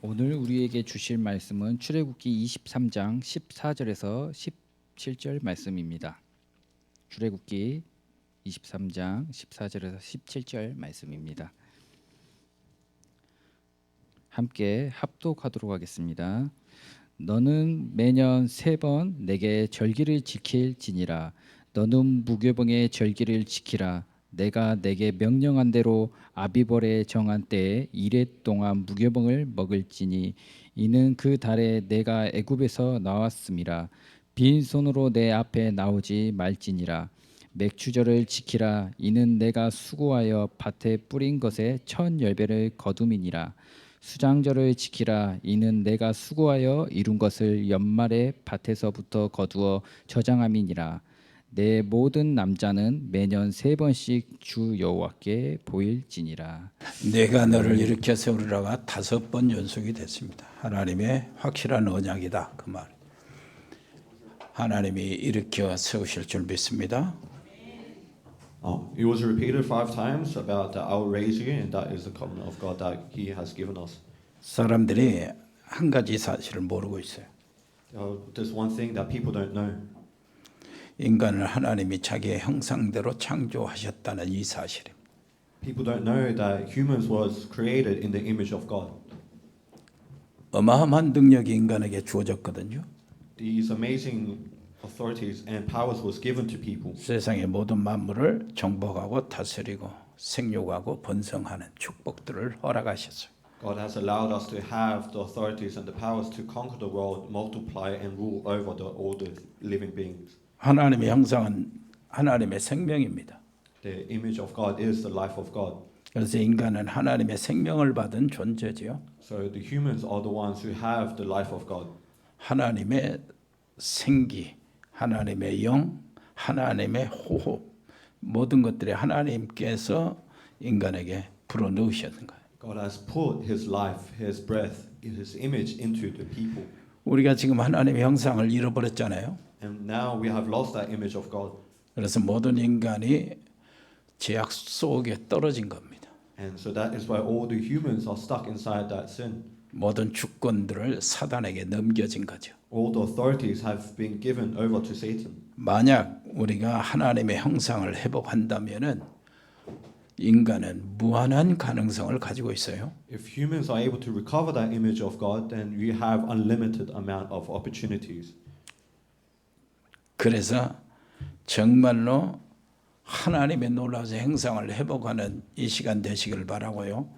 오늘 우리에게 주실 말씀은 출애굽기 23장 14절에서 17절 말씀입니다. 출애굽기 23장 14절에서 17절 말씀입니다. 함께 합독하도록 하겠습니다. 너는 매년 세 번 내게 절기를 지킬지니라. 너는 무교병의 절기를 지키라. 내가 내게 명령한 대로 아비벌에 정한 때에 이래 동안 무교병을 먹을지니 이는 그 달에 내가 애굽에서 나왔음이라. 빈 손으로 내 앞에 나오지 말지니라. 맥주절을 지키라. 이는 내가 수고하여 밭에 뿌린 것의 첫 열배를 거둠이니라. 수장절을 지키라 이는 내가 수고하여 이룬 것을 연말에 밭에서부터 거두어 저장함이니라 내 모든 남자는 매년 세 번씩 주 여호와께 보일지니라 내가 너를 일으켜 세우리라가 다섯 번 연속이 됐습니다. 하나님의 확실한 언약이다 그 말. 하나님이 일으켜 세우실 줄 믿습니다. Oh, it was repeated five times about that I will raise you, and that is the covenant of God that He has given us. 사람들이 한 가지 사실을 모르고 있어요. Uh, there's one thing that people don't know. 인간을 하나님이 자기의 형상대로 창조하셨다는 이 사실입니다. People don't know that humans was created in the image of God. 어마어마한 능력이 인간에게 주어졌거든요. These amazing authorities and powers was given to people. 세상의 모든 만물을 정복하고 다스리고 생육하고 번성하는 축복들을 허락하셨어요. God has allowed us to have the authorities and the powers to conquer the world, multiply and rule over the, all the living beings. 하나님의 형상은 하나님의 생명입니다. The image of God is the life of God. 그래서 인간은 하나님의 생명을 받은 존재지요. So the humans are the ones who have the life of God. 하나님의 생기, 하나님의 영, 하나님의 호흡 모든 것들이 하나님께서 인간에게 불어 넣으셨는 거예요. God has put His life, His breath, His image into the people. 우리가 지금 하나님의 형상을 잃어버렸잖아요. And now we have lost that image of God. 그래서 모든 인간이 죄악 속에 떨어진 겁니다. And so that is why all the humans are stuck inside that sin. 모든 주권들을 사단에게 넘겨진 거죠. All the authorities have been given over to Satan. 만약 우리가 하나님의 형상을 회복한다면은 인간은 무한한 가능성을 가지고 있어요. If humans are able to recover that image of God, then we have unlimited amount of opportunities. 그래서 정말로 하나님의 놀라운 행상을 회복하는 이 시간 되시길 바라고요.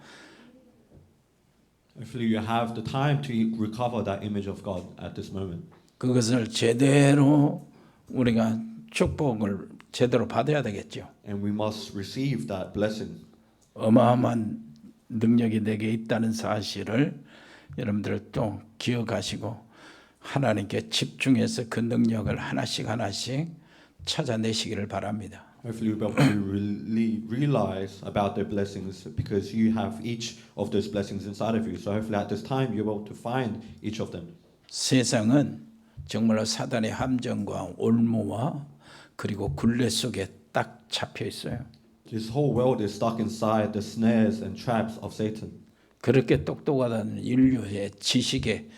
Hopefully, you have the time to recover that image of God at this moment. 그것을 제대로 우리가 축복을 제대로 받아야 되겠죠. And we must receive that blessing. 어마어마한 능력이 내게 있다는 사실을 여러분들 또 기억하시고 하나님께 집중해서 그 능력을 하나씩 하나씩 찾아내시기를 바랍니다. Hopefully, we'll be able to really realize about their blessings because you have each of those blessings inside of you. So, hopefully, at this time, you're able to find each of them. 세상은 정말로 사단의 함정과 올무와 그리고 굴레 속에 딱 잡혀 있어요. This whole world is stuck inside the snares and traps of Satan. 그렇게 똑똑하다는 인류의 지식의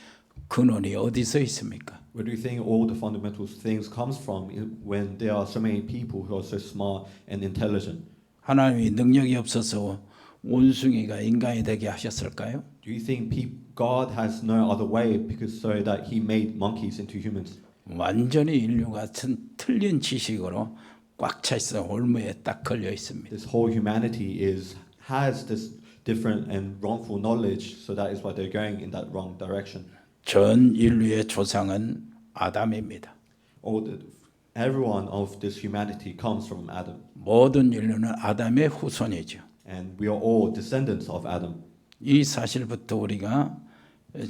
근원이 어디서 있습니까? Where do you think all the fundamental things comes from i- when there are so many people who are so smart and intelligent? 하나님이 능력이 없어서 원숭이가 인간이 되게 하셨을까요? Do you think peop God has no other way because so that He made monkeys into humans? 완전히 인류 같은 틀린 지식으로 꽉 차 있어 올무에 딱 걸려 있습니다. This whole humanity is has this different and wrongful knowledge, so that is why they're going in that wrong direction. 전 인류의 조상은 아담입니다. All the, everyone of this humanity comes from Adam, 모든 인류는 아담의 후손이죠. and we are all descendants of Adam. 이 사실부터 우리가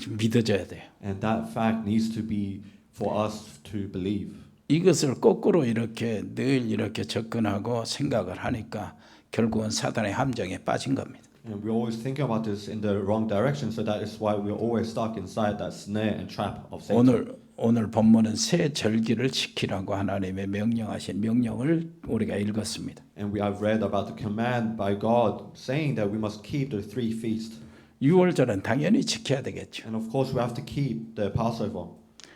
믿어져야 돼요. And that fact needs to be for us to believe. 이것을 거꾸로 이렇게 늘 이렇게 접근하고 생각을 하니까 결국은 사단의 함정에 빠진 겁니다. And we always think about this in the wrong direction, so that is why we're always stuck inside that snare and trap of Satan. 오늘 오늘 본문은 새 절기를 지키라고 하나님의 명령하신 명령을 우리가 읽었습니다. And we have read about the command by God saying that we must keep the three feasts. 유월절은 당연히 지켜야 되겠죠. And of course, we have to keep the Passover.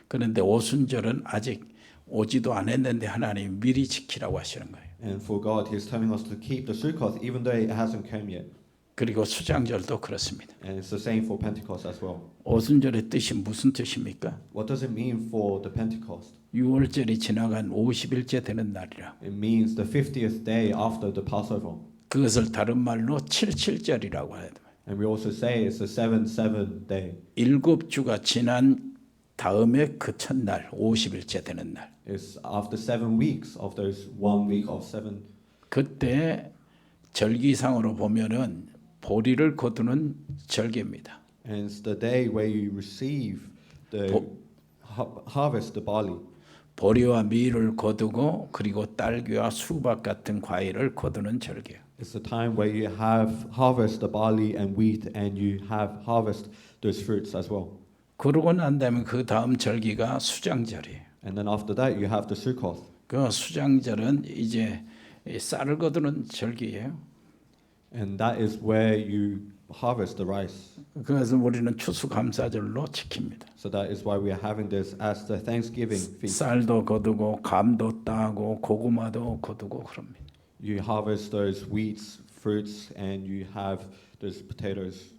그런데 오순절은 아직 오지도 않았는데 하나님 미리 지키라고 하시는 거예요. And for God, He's telling us to keep the Sukkoth even though it hasn't come yet. 그리고 수장절도 그렇습니다. And it's the same for Pentecost as well. 오순절의 뜻이 무슨 뜻입니까? What does it mean for the Pentecost? 유월절이 지나간 50일째 되는 날이라. It means the 50th day after the Passover. 그것을 다른 말로 77절이라고 해요. And we also say it's the 7 7 day. 일곱 주가 지난 다음에 그 첫날 50일째 되는 날. It's after seven weeks of those one week of seven. 그때 절기상으로 보면은 보리를 거두는 절기입니다. And it's the day where you receive the ha- harvest the barley. 보리와 밀을 거두고 그리고 딸기와 수박 같은 과일을 거두는 절기예요. It's the time where you have harvest the barley and wheat and you have harvest those fruits as well. 그러고 난 다음에 그 다음 절기가 수장절이에요. And then after that you have the Sukkoth. 그 수장절은 이제 이 쌀을 거두는 절기예요. And that is where you harvest the rice. 그래서 우리는 추수감사절로 지킵니다. So that is why we are having this as the Thanksgiving feast. 쌀도 거두고 감도 따고 고구마도 거두고 그럽니다. You harvest those wheats, fruits, and you have those potatoes.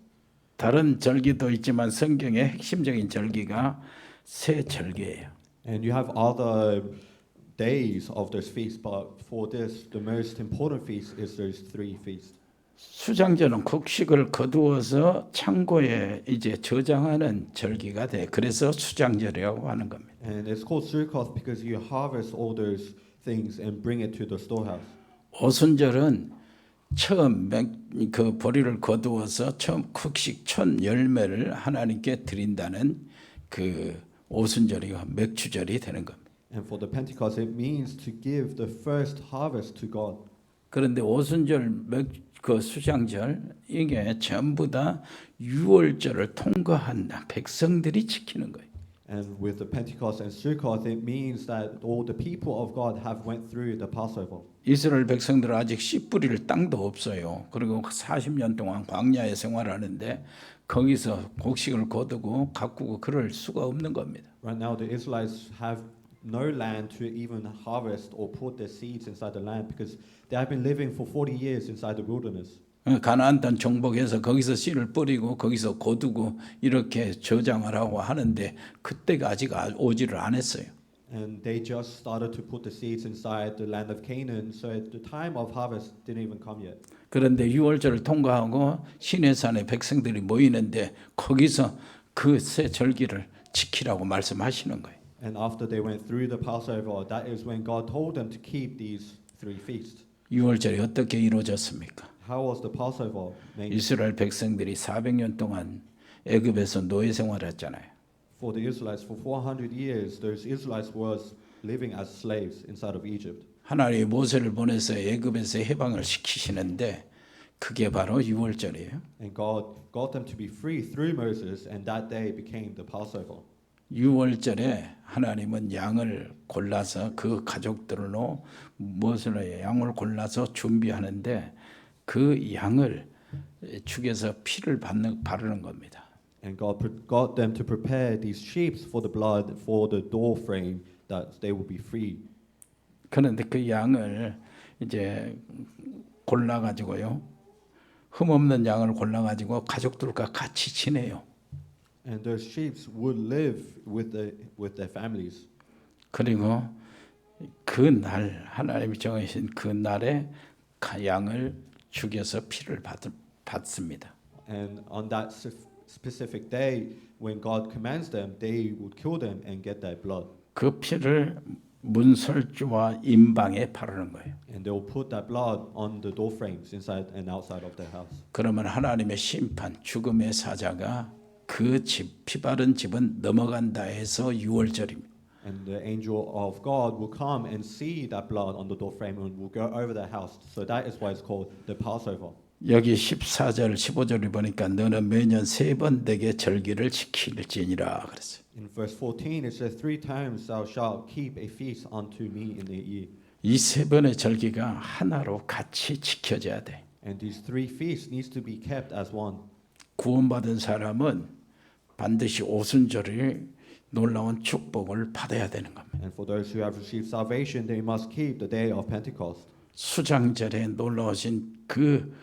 다른 절기도 있지만 성경의 핵심적인 절기가 세 절기예요. And you have other days of those feasts, but for this, the most important feast is those three feasts. 수장절은 곡식을 거두어서 창고에 이제 저장하는 절기가 돼. 그래서 수장절이라고 하는 겁니다. And it's called Sukkoth because you harvest all those things and bring it to the storehouse. 오순절은 처음 맹- 그 보리를 거두어서 처음 곡식 첫 열매를 하나님께 드린다는 그 오순절이가 맥주절이 되는 겁니다. And for the Pentecost, it means to give the first harvest to God. 그런데 오순절 맥, 그 수장절 이게 전부 다 유월절을 통과한 백성들이 지키는 거예요. And with the Pentecost and Sukkoth, it means that all the people of God have went through the Passover. 이스라엘 백성들은 아직 씨 뿌릴 땅도 없어요. 그리고 40년 동안 광야에 생활하는데 거기서 곡식을 거두고 가꾸고 그럴 수가 없는 겁니다. Right now, the Israelites have no land to even harvest or put their seeds inside the land because they have been living for 40 years inside the wilderness. 가나안 땅 정복해서 거기서 씨를 뿌리고 거기서 거두고 이렇게 저장을 하고 하는데 그때가 아직 아- 오지를 않았어요. And they just started to put the seeds inside the land of Canaan, so the time of harvest didn't even come yet. 그런데 6월절을 통과하고 시내산에 백성들이 모이는데 거기서 그 새 절기를 지키라고 말씀하시는 거예요. And after they went through the Passover, that is when God told them to keep these three feasts. 6월절이 어떻게 이루어졌습니까? How was the Passover made? 이스라엘 백성들이 400년 동안 애굽에서 노예 생활했잖아요. For the Israelites, for 400 years, those Israelites was living as slaves inside of Egypt. 하나님이 모세를 보내서 애굽에서 해방을 시키시는데 그게 바로 6월절이에요. And God got them to be free through Moses, and that day became the Passover. 6월절에 하나님은 양을 골라서 그 가족들로 무엇을 해요? 양을 골라서 준비하는데 그 양을 죽여서 피를 받는 바르는 겁니다. And God got them to prepare these sheep for the blood for the door frame that they would be free. 그런데 그 양을 이제 골라 가지고요. 흠 없는 양을 골라 가지고 가족들과 같이 지내요. And those sheep would live with, the, with their families. 그리고 그 날 하나님이 정하신 그 날에 가- 양을 죽여서 피를 받, 받습니다. And on that specific day, when God commands them, they would kill them and get their blood. 그 피를 문설주와 임방에 바르는 거예요. And they will put that blood on the door frames inside and outside of their house. 그러면 하나님의 심판, 죽음의 사자가 그 집, 피 바른 집은 넘어간다 해서 6월절입니다. And the angel of God will come and see that blood on the door frame and will go over their house. So that is why it's called the Passover. 여기 14절, 15절을 보니까 너는 매년 세 번 내게 절기를 지킬지니라 그랬어요. In verse 14, it says, Three times thou shalt keep a feast unto me in the year. 이세 번의 절기가 하나로 같이 지켜져야 돼. And these three feasts needs to be kept as one. 구원받은 사람은 반드시 오순절에 놀라운 축복을 받아야 되는 겁니다. And for those who have received salvation, they must keep the day of Pentecost. 수장절에 놀라우신 그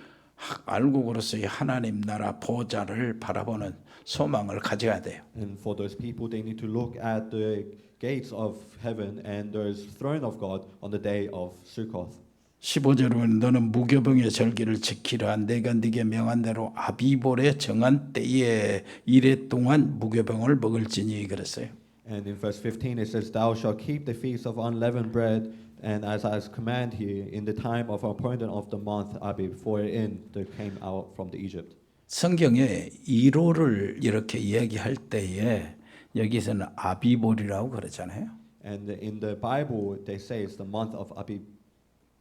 알곡으로서의 하나님 나라 보좌를 바라보는 소망을 가져야 돼요. And for those people, they need to look at the gates of heaven and those throne of God on the day of Sukkoth. 15절은 너는 무교병의 절기를 지키라 내가 네게 명한 대로 아비볼에 정한 때에 이래 동안 무교병을 먹을지니 그랬어요. And in verse 15 it says, Thou shalt keep the feast of unleavened bread, and as I command here, in the time of appointed of the month Abi, before in they came out from the Egypt. 성경에 1호를 이렇게 이야기할 때에 여기서는 아비볼이라고 그러잖아요. And in the Bible, they say it's the month of Abi.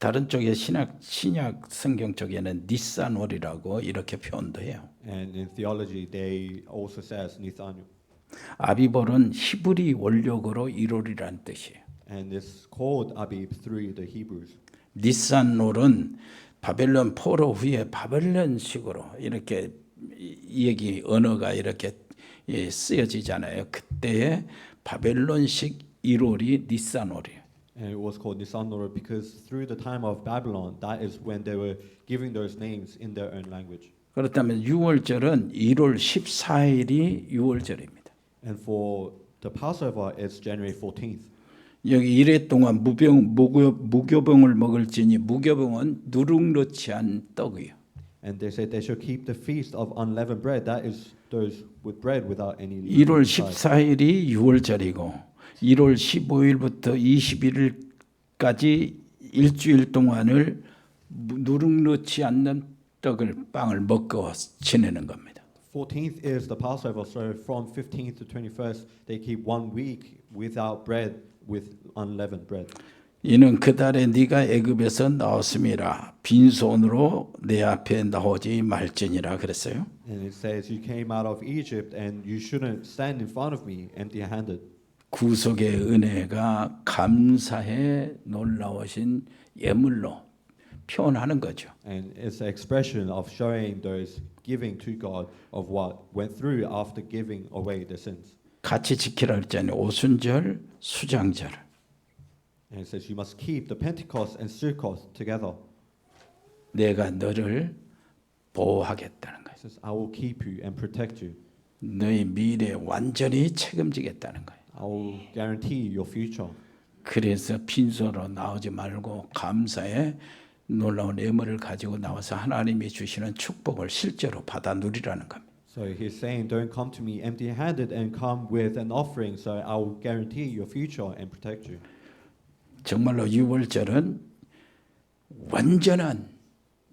다른 쪽에 신약 신약 성경 쪽에는 니산월이라고 이렇게 표현도 해요. And in theology, they also says Nisan. 아비볼은 히브리 원력으로 1월이라는 뜻이에요. And it's called Abib through the Hebrews. 니산롤은 바벨론 포로 후에 바벨론식으로 이렇게 얘기 언어가 이렇게 예, 쓰여지잖아요. 그때의 바벨론식 1월이 니산월이에요. And it was called Nisanor because through the time of Babylon, that is when they were giving those names in their own language. 그렇다면 6월절은 1월 14일이 6월절입니다. And for the Passover, it's January 14th. 여기 이래 동안 무병 무교, 무교병을 먹을지니 무교병은 누룩 넣지 않은 떡이요. And they said they should keep the feast of unleavened bread. That is those with bread without any. 1월 leaven inside. 14일이 6월절이고 1월 15일부터 21일까지 일주일 동안을 무- 누룩 넣지 않는 떡을 빵을 먹고 지내는 겁니다. 14th is the Passover, so from 15th to 21st, they keep one week without bread, with unleavened bread. 이는 그 달에 네가 애굽에서 나왔음이라 빈손으로 내 앞에 나오지 말지니라 그랬어요. And it says, You came out of Egypt, and you shouldn't stand in front of me empty handed. 구속의 은혜가 감사의 놀라우신 예물로 표현하는 거죠. And it's an expression of showing those giving to God of what went through after giving away the sins. 같이 지키라 그랬잖아요. 오순절, 수장절. And it says, You must keep the Pentecost and Sukkoth together. 내가 너를 보호하겠다는 거예요. It says, I will keep you and protect you. 너희 미래 완전히 책임지겠다는 거예요. I will guarantee your future. 그래서 빈소로 나오지 말고 감사의 놀라운 예물을 가지고 나와서 하나님이 주시는 축복을 실제로 받아 누리라는 겁니다. So he's saying, Don't come to me empty handed and come with an offering, so I will guarantee your future and protect you. 정말로 유월절은 완전한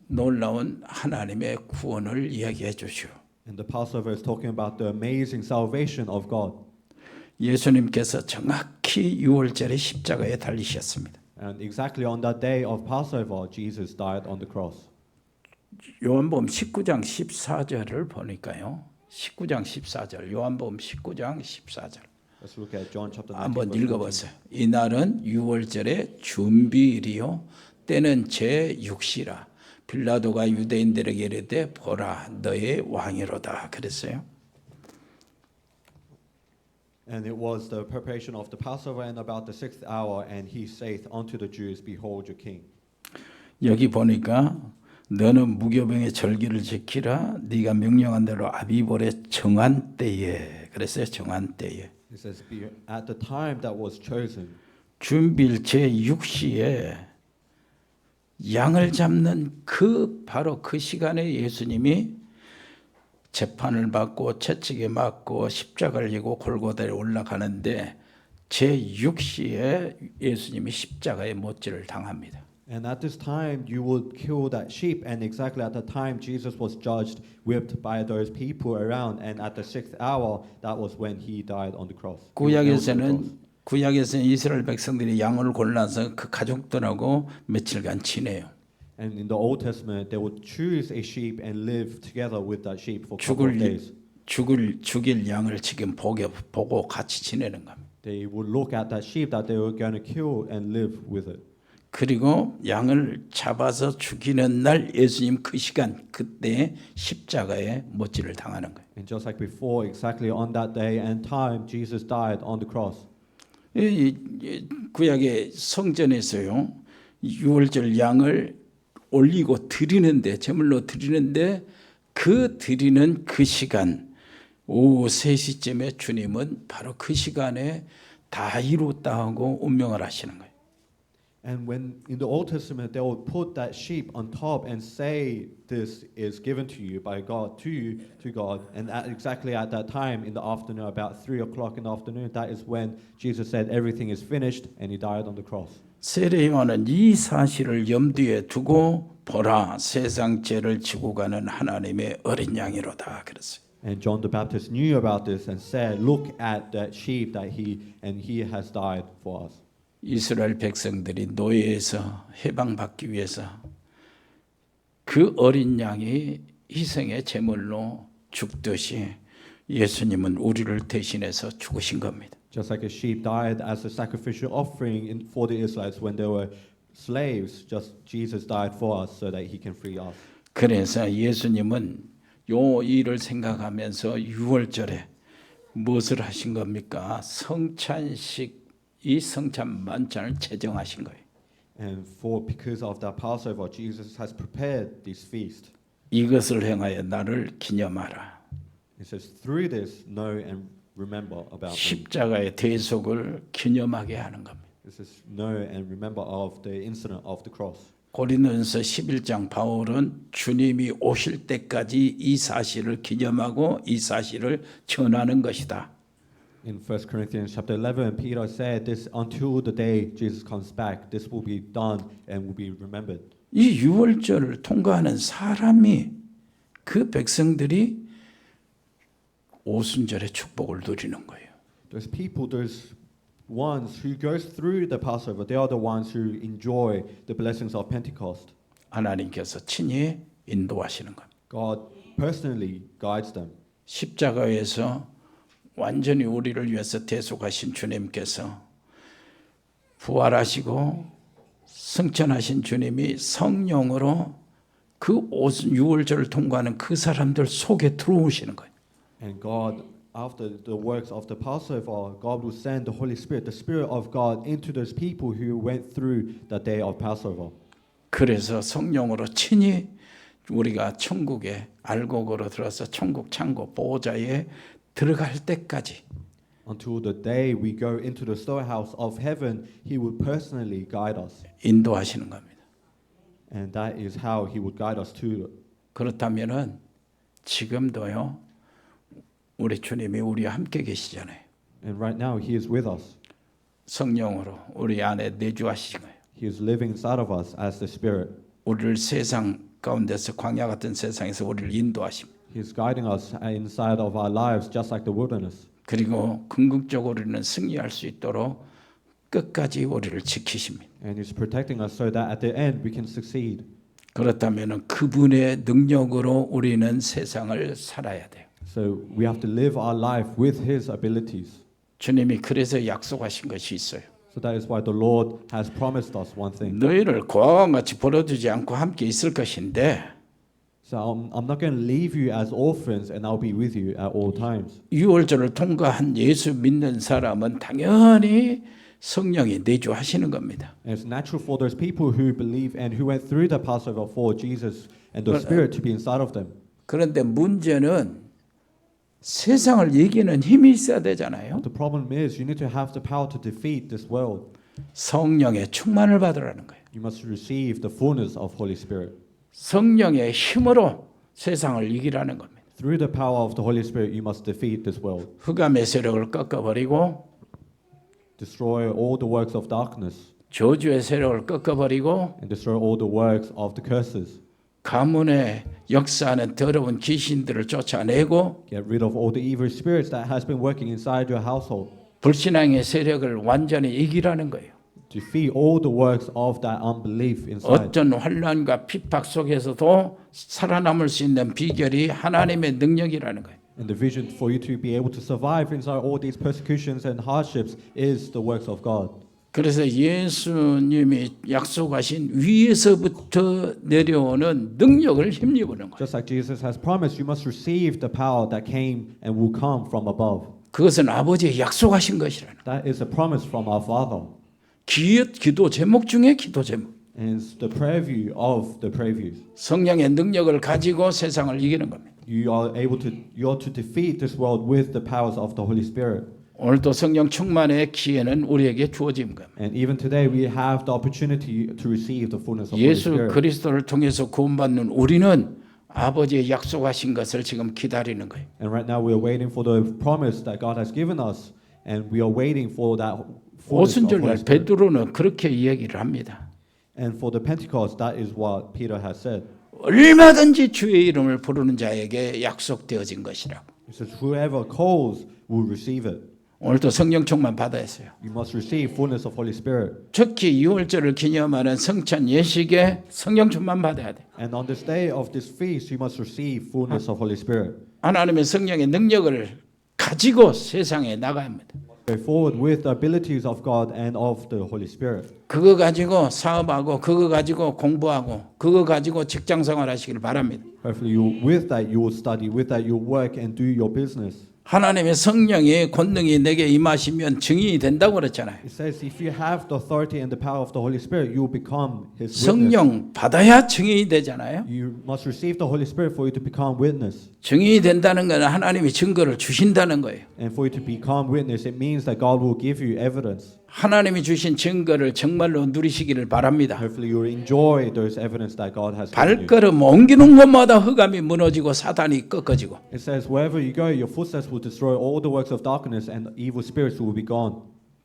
놀라운 하나님의 구원을 이야기해 주시오. And the Passover is talking about the amazing salvation of God. 예수님께서 정확히 유월절에 십자가에 달리셨습니다. And exactly on that day of Passover, Jesus died on the cross. 요한복음 19장 14절을 보니까요. 19장 14절. 요한복음 19장 14절. Let's look at John chapter 19. 한번 verse 14. 읽어보세요. 이 날은 유월절의 준비일이요 때는 제 6시라 빌라도가 유대인들에게 이르되 보라 너의 왕이로다 그랬어요. And it was the preparation of the Passover and about the sixth hour, and he saith unto the Jews, Behold your king. 여기 보니까 너는 무교병의 절기를 지키라 네가 명령한 대로 아비볼의 정한 때에 그랬어요. 정한 때에 It says, at the time that was chosen. 준비일 제 6시에 양을 잡는 그 바로 그 시간에 예수님이 재판을 받고 채찍에 맞고 십자가를 지고 골고다에 올라가는데 제 6시에 예수님이 십자가에 못질을 당합니다. And at this time, you would kill that sheep. And exactly at the time, Jesus was judged, whipped by those people around. And at the sixth hour, that was when he died on the cross. 구약에서는 구약에서는 이스라엘 백성들이 양을 골라서 그 가족들하고 며칠간 지내요. And in the Old Testament, they would choose a sheep and live together with that sheep for a couple of 죽을 days. 죽을 죽일 양을 지금 보게 보고 같이 지내는 겁니다. They would look at that sheep that they were going to kill and live with it. 그리고 양을 잡아서 죽이는 날 예수님 그 시간 그때 십자가에 못질을 당하는 거예요. And just like before, exactly on that day and time, Jesus died on the cross. 이- 이- 이 구약의 성전에서요 유월절 양을 올리고 드리는데 제물로 드리는데 그 드리는 그 시간 오후 3시쯤에 주님은 바로 그 시간에 다 이루었다 하고 운명을 하시는 거예요. And when in the Old Testament they would put that sheep on top and say, "This is given to you by God to you to God," and at exactly at that time in the afternoon, about three o'clock in the afternoon, that is when Jesus said, "Everything is finished," and he died on the cross. 세례요한은 이 사실을 염두에 두고 보라 세상 죄를 지고 가는 하나님의 어린 양이로다 그랬어요. And John the Baptist knew about this and said, "Look at that sheep that he and he has died for us." 이스라엘 백성들이 노예에서 해방받기 위해서 그 어린 양이 희생의 제물로 죽듯이 예수님은 우리를 대신해서 죽으신 겁니다. Just like a sheep died as a sacrificial offering in, for the Israelites when they were slaves, just Jesus died for us so that he can free us. 그래서 예수님은 요 일을 생각하면서 유월절에 무엇을 하신 겁니까? 성찬식 이 성찬 만찬을 제정하신 거예요. And for because of that Passover, Jesus has prepared this feast. 이것을 행하여 나를 기념하라. He says, through this, know and remember about me. 십자가의 대속을 기념하게 하는 겁니다. This is know and remember of the incident of the cross. 고린도전서 11장 바울은 주님이 오실 때까지 이 사실을 기념하고 이 사실을 전하는 것이다. In 1 Corinthians chapter 11, Peter said this until the day Jesus comes back, this will be done and will be remembered. 이 유월절을 통과하는 사람이 그 백성들이 오순절의 축복을 누리는 거예요. Those people, those ones who goes through the Passover, they are the ones who enjoy the blessings of Pentecost. 하나님께서 친히 인도하시는 겁니다. God personally guides them. 십자가에서 완전히 우리를 위해서 대속하신 주님께서 부활하시고 승천하신 주님이 성령으로 그 유월절을 통과하는 그 사람들 속에 들어오시는 거예요. And God, after the works of the Passover, God will send the Holy Spirit, the Spirit of God, into those people who went through the day of Passover. 그래서 성령으로 친히 우리가 천국에 알곡으로 들어서 천국 창고 보호자에 들어갈 때까지 Until the day we go into the storehouse of heaven, He will personally guide us. 인도하시는 겁니다. And that is how He would guide us to. 그렇다면은 지금도요 우리 주님이 우리와 함께 계시잖아요. And right now, He is with us. 성령으로 우리 안에 내주하신 거예요. He is living inside of us as the Spirit. 우리를 세상 가운데서 광야 같은 세상에서 우리를 인도하십니다. He is guiding us inside of our lives, just like the wilderness. 그리고 궁극적으로 우리는 승리할 수 있도록 끝까지 우리를 지키십니다. And He's protecting us so that at the end we can succeed. 그렇다면 그분의 능력으로 우리는 세상을 살아야 돼요. So we have to live our life with His abilities. 주님이 그래서 약속하신 것이 있어요. So that is why the Lord has promised us one thing. 너희를 고아와 같이 버려두지 않고 함께 있을 것인데 So I'm, I'm not going to leave you as orphans and I'll be with you at all times. 유월절을 통과한 예수 믿는 사람은 당연히 성령이 내주하시는 겁니다. And it's natural for those people who believe and who went through the Passover for Jesus and the Spirit to be inside of them. 그런데 문제는 세상을 이기는 힘이 있어야 되잖아요. The problem is you need to have the power to defeat this world. 성령의 충만을 받으라는 거예요. You must receive the fullness of Holy Spirit. 성령의 힘으로 세상을 이기라는 겁니다. Through the power of the Holy Spirit, you must defeat this world. 흑암의 세력을 꺾어버리고 Destroy all the works of darkness 저주의 세력을 꺾어버리고 and destroy all the works of the curses. 가문의 역사하는 더러운 귀신들을 쫓아내고 Get rid of all the evil spirits that has been working inside your household. 불신앙의 세력을 완전히 이기라는 거예요. Defeat all the works of that unbelief inside. 어떤 환란과 핍박 속에서도 살아남을 수 있는 비결이 하나님의 능력이라는 거예요. And the vision for you to be able to survive inside all these persecutions and hardships is the works of God. 그래서 예수님이 약속하신 위에서부터 내려오는 능력을 힘입는 거예요. Just like Jesus has promised, you must receive the power that came and will come from above. 그것은 아버지의 약속하신 것이라는. That is a promise from our Father. 기, 기도 제목 중에 기도 제목. It's the preview of the previews. 성령의 능력을 가지고 세상을 이기는 겁니다. You are able to you are to defeat this world with the powers of the Holy Spirit. 오늘도 성령 충만의 기회는 우리에게 주어진 겁니다. And even today we have the opportunity to receive the fullness of Holy 예수 Spirit. 그리스도를 통해서 구원받는 우리는 아버지의 약속하신 것을 지금 기다리는 거예요. And right now we are waiting for the promise that God has given us and we are waiting for that Holy 오순절날 Spirit. 베드로는 그렇게 이야기를 합니다. And for the Pentecost that is what Peter has said. 얼마든지 주의 이름을 부르는 자에게 약속되어진 것이라고. He says whoever calls will receive it. 오늘도 성령 충만 받아야 했어요. You must receive fullness of Holy Spirit. 특히 6월절을 기념하는 성찬 예식에 성령 충만 받아야 돼. And on this day of this feast you must receive fullness of Holy Spirit. 하나님의 성령의 능력을 가지고 세상에 나가야 합니다. Go forward with the abilities of God and of the Holy Spirit. 그거 가지고 사업하고 그거 가지고 공부하고 그거 가지고 직장 생활하시길 바랍니다. Hopefully, you with that you will study, with that you'll work and do your business. 하나님의 성령의 권능이 내게 임하시면 증인이 된다고 그랬잖아요. It says, if you have the authority and the power of the Holy Spirit, you will become His witness. 성령 받아야 증인이 되잖아요. You must receive the Holy Spirit for you to become witness. 증인이 된다는 것은 하나님이 증거를 주신다는 거예요. And for you to become witness, it means that God will give you evidence. 하나님이 주신 증거를 정말로 누리시기를 바랍니다. You enjoy those evidence that God has given you. 발걸음 옮기는 곳마다 흑암이 무너지고 사단이 꺾어지고 It says, wherever you go, your footsteps will destroy all the works of darkness, and evil spirits will be gone.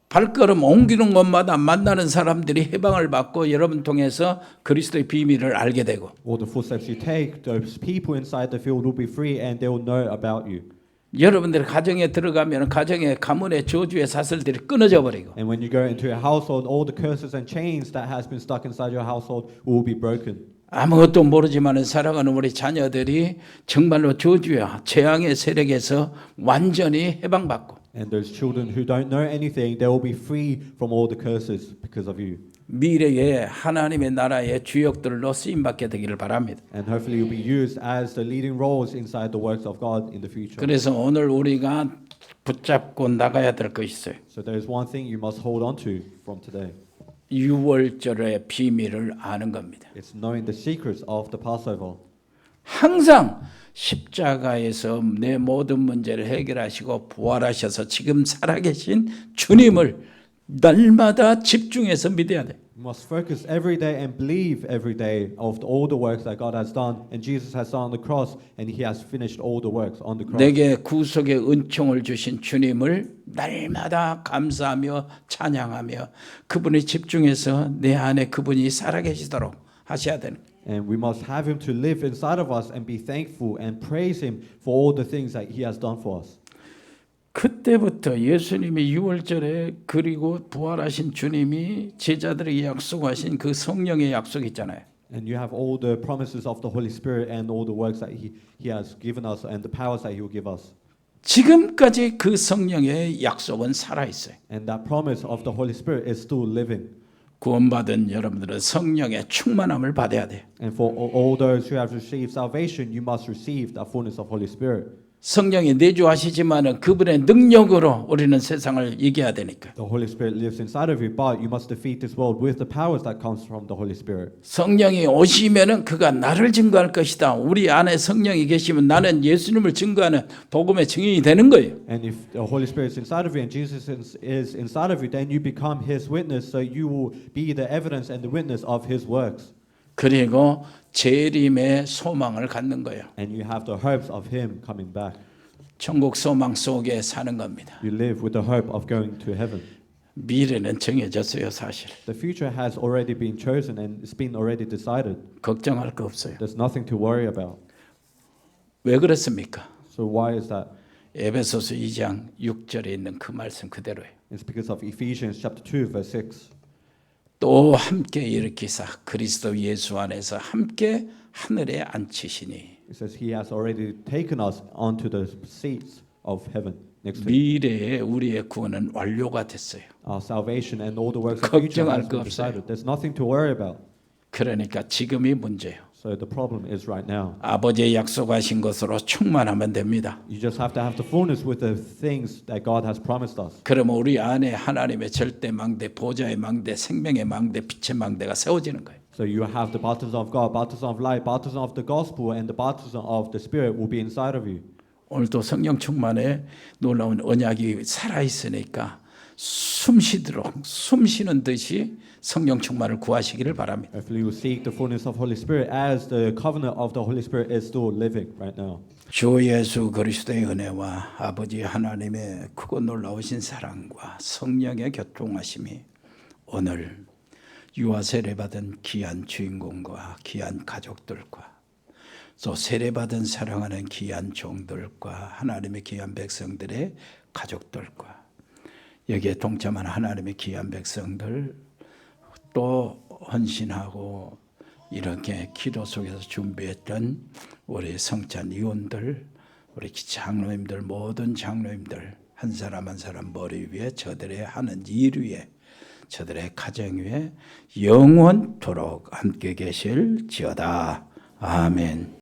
발걸음 옮기는 곳마다 만나는 사람들이 해방을 받고 여러분 통해서 그리스도의 비밀을 알게 되고 All the footsteps you take, those people inside the field will be free, and they will know about you. 여러분들의 가정에 들어가면 가정의 가문의 저주의 사슬들이 끊어져 버리고 And when you go into a household, all the curses and chains that has been stuck inside your household will be broken. 아무것도 모르지만 살아가는 우리 자녀들이 정말로 저주와 재앙의 세력에서 완전히 해방받고 And those children who don't know anything, they will be free from all the curses because of you. 미래에 하나님의 나라의 주역들로 쓰임 받게 되기를 바랍니다. And hopefully you'll be used as the leading roles inside the works of God in the future. 그래서 오늘 우리가 붙잡고 나가야 될 것이 있어요. So there's one thing you must hold on to from today. 6월절의 비밀을 아는 겁니다. It's knowing the secrets of the Passover. 항상 십자가에서 내 모든 문제를 해결하시고 부활하셔서 지금 살아계신 주님을 날마다 집중해서 믿어야 돼. You must focus every day and believe every day of all the works that God has done. And Jesus has done on the cross, and He has finished all the works on the cross. 내게 구속의 은총을 주신 주님을 날마다 감사하며 찬양하며 그분이 집중해서 내 안에 그분이 살아계시도록 하셔야 되는 거예요. And we must have Him to live inside of us and be thankful and praise Him for all the things that He has done for us. 그때부터 예수님이 6월절에 그리고 부활하신 주님이 제자들에게 약속하신 그 성령의 약속 있잖아요. And you have all the promises of the Holy Spirit and all the works that He, he has given us and the powers that He will give us. 지금까지 그 성령의 약속은 살아 있어요. And that promise of the Holy Spirit is still living. 구원받은 여러분들은 성령의 충만함을 받아야 돼요. And for all those who have received salvation, you must receive the fullness of Holy Spirit. 성령이 내주하시지만은 그분의 능력으로 우리는 세상을 이겨야 되니까. The Holy Spirit lives inside of you, but you must defeat this world with the powers that comes from the Holy Spirit. 성령이 오시면은 그가 나를 증거할 것이다. 우리 안에 성령이 계시면 나는 예수님을 증거하는 복음의 증인이 되는 거예요. And if the Holy Spirit is inside of you and Jesus is, inside of you, then you become His witness. So you will be the evidence and the witness of His works. 그리고 재림의 소망을 갖는 거예요. And you have the hopes of Him coming back. 천국 소망 속에 사는 겁니다. You live with the hope of going to heaven. 미래는 정해졌어요, 사실. The future has already been chosen and it's been already decided. 걱정할 거 없어요. There's nothing to worry about. 왜 그렇습니까? So why is that? 에베소서 2장 6절에 있는 그 말씀 그대로예요. It's because of Ephesians chapter 2 verse 6. 또 함께 일으키사 그리스도 예수 안에서 함께 하늘에 앉히시니 It says he has already taken us onto the seats of heaven. next to it. 미래에 우리의 구원은 완료가 됐어요. Our salvation and all the works of future 걱정할 has 거 been 없어요. decided. There's nothing to worry about. 그러니까 지금이 문제예요. So the problem is right now. 아버지의 약속하신 것으로 충만하면 됩니다. You just have to have the fullness with the things that God has promised us. 그러면 우리 안에 하나님의 절대 망대, 보좌의 망대, 생명의 망대, 빛의 망대가 세워지는 거예요. So you have the baptism of God, baptism of light, baptism of the gospel, and the baptism of the Spirit will be inside of you. 오늘도 성령 충만에 놀라운 언약이 살아 있으니까 숨 쉬도록 숨 쉬는 듯이 성령 충만을 구하시기를 바랍니다. Hopefully, you seek the fullness of Holy Spirit as the covenant of the Holy Spirit is still living right now. 주 예수 그리스도의 은혜와 아버지 하나님의 크고 놀라우신 사랑과 성령의 교통하심이 오늘 유아 세례받은 귀한 주인공과 귀한 가족들과 또 세례받은 사랑하는 귀한 종들과 하나님의 귀한 백성들의 가족들과 여기에 동참하는 하나님의 귀한 백성들 또 헌신하고 이렇게 기도 속에서 준비했던 우리 성찬 이원들, 우리 장로님들 모든 장로님들 한 사람 한 사람 머리 위에 저들의 하는 일 위에 저들의 가정 위에 영원토록 함께 계실 지어다. 아멘.